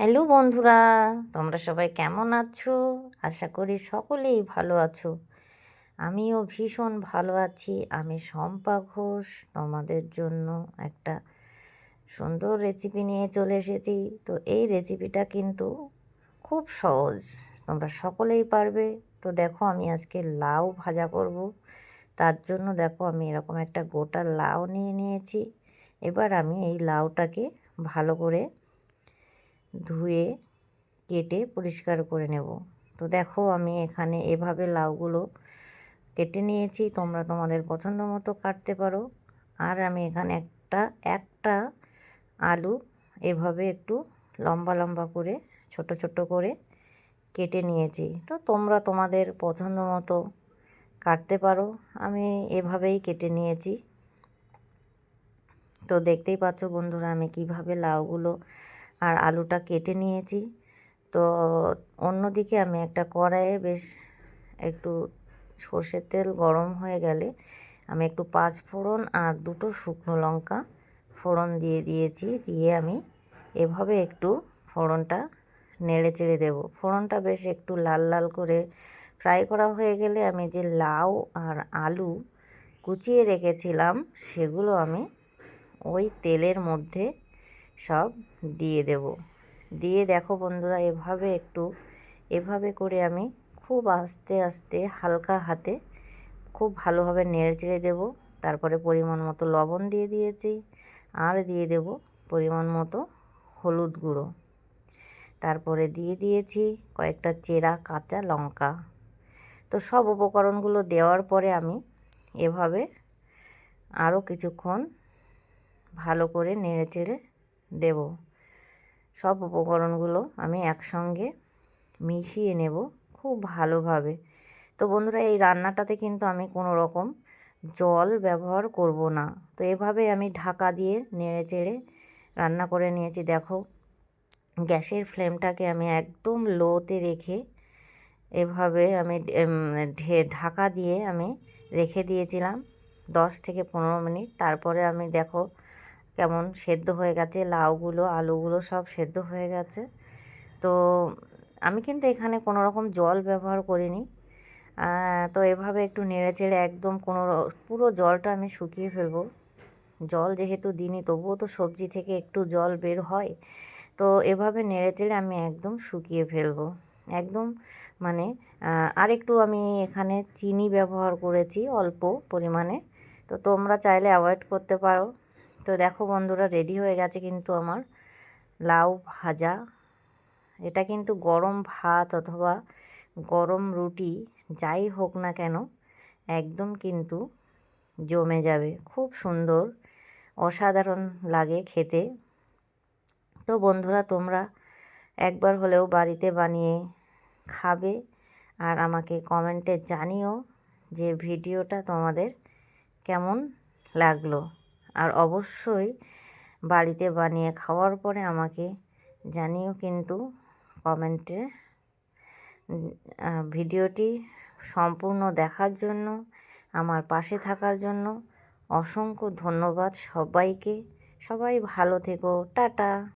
Hello বন্ধুরা, তোমরা সবাই কেমন আছো? আশা করি সকলেই ভালো আছো। আমিও ভীষণ ভালো আছি। আমি শম্পা ঘোষ, তোমাদের জন্য একটা সুন্দর রেসিপি নিয়ে চলে এসেছি। তো এই রেসিপিটা কিন্তু খুব সহজ, তোমরা সকলেই পারবে। তো দেখো, আমি আজকে লাউ ভাজা করব। তার জন্য দেখো, আমি এরকম একটা গোটা লাউ নিয়ে নিয়েছি। এবার আমি এই লাউটাকে ভালো করে ধুয়ে, কেটে পরিষ্কার করে নেব। তো দেখো আমি এখানে এভাবে লাউগুলো কেটে নিয়েছি। তোমরা তোমাদের পছন্দ মতো কাটতে পারো। আর আমি এখানে একটা একটা আলু এভাবে একটু লম্বা লম্বা করে, ছোট ছোট করে কেটে নিয়েছি। তো তোমরা তোমাদের পছন্দ মতো কাটতে পারো। আমি এভাবেই কেটে নিয়েছি। তো দেখতেই পাচ্ছ বন্ধুরা আমি কীভাবে লাউগুলো আর আলুটা কেটে নিয়েছি। তো অন্যদিকে আমি একটা কড়াইয়ে বেশ একটু সর্ষের তেল গরম হয়ে গেলে আমি একটু পাঁচ ফোড়ন আর দুটো শুকনো লঙ্কা ফোড়ন দিয়ে দিয়েছি। দিয়ে আমি এভাবে একটু ফোড়নটা নেড়ে চেড়ে দেবো। ফোড়নটা বেশ একটু লাল লাল করে ফ্রাই করা হয়ে গেলে আমি যে লাউ আর আলু কুচিয়ে রেখেছিলাম, সেগুলো আমি ওই তেলের মধ্যে সব দিয়ে দেব। দিয়ে দেখো বন্ধুরা, এভাবে একটু, এভাবে করে আমি খুব আস্তে আস্তে হালকা হাতে খুব ভালোভাবে নেড়ে চেড়ে দেবো। তারপরে পরিমাণ মতো লবণ দিয়ে দিয়েছি আর দিয়ে দেব পরিমাণ মতো হলুদ গুঁড়ো। তারপরে দিয়ে দিয়েছি কয়েকটা চেরা কাঁচা লঙ্কা। তো সব উপকরণগুলো দেওয়ার পরে আমি এভাবে আরও কিছুক্ষণ ভালো করে নেড়ে চেড়ে দেব। সব উপকরণগুলো আমি একসঙ্গে মিশিয়ে নেব খুব ভালোভাবে। তো বন্ধুরা, এই রান্নাটাতে কিন্তু আমি কোনো রকম জল ব্যবহার করব না। তো এভাবে আমি ঢাকা দিয়ে নেড়ে চেড়ে রান্না করে নিয়েছি। দেখো, গ্যাসের ফ্লেমটাকে আমি একদম লোতে রেখে এভাবে আমি ঢাকা দিয়ে আমি রেখে দিয়েছিলাম দশ থেকে পনেরো মিনিট। তারপরে আমি দেখো কেমন সেদ্ধ হয়ে গেছে, লাউগুলো, আলুগুলো সব সেদ্ধ হয়ে গেছে। তো আমি কিন্তু এখানে কোনো রকম জল ব্যবহার করিনি। তো এভাবে একটু নেড়ে চেড়ে একদম কোনো পুরো জলটা আমি শুকিয়ে ফেলব। জল যেহেতু দিনই তবুও তো সবজি থেকে একটু জল বের হয়। তো এভাবে নেড়ে চেড়ে আমি একদম শুকিয়ে ফেলব। একদম মানে আর একটু আমি এখানে চিনি ব্যবহার করেছি অল্প পরিমাণে। তো তোমরা চাইলে অ্যাভয়েড করতে পারো। তো দেখো বন্ধুরা রেডি হয়ে গেছে কিন্তু আমার লাউ ভাজা। এটা কিন্তু গরম ভাত অথবা গরম রুটি, যাই হোক না কেন, একদম কিন্তু জমে যাবে। খুব সুন্দর, অসাধারণ লাগে খেতে। তো বন্ধুরা, তোমরা একবার হলেও বাড়িতে বানিয়ে খাবে আর আমাকে কমেন্টে জানিও যে ভিডিওটা তোমাদের কেমন লাগল। আর অবশ্যই বাড়িতে বানিয়ে খাওয়ার পরে আমাকে জানিও কিন্তু কমেন্টে। ভিডিওটি সম্পূর্ণ দেখার জন্য, আমার পাশে থাকার জন্য অসংখ্য ধন্যবাদ সবাইকে। সবাই ভালো থেকো, টাটা।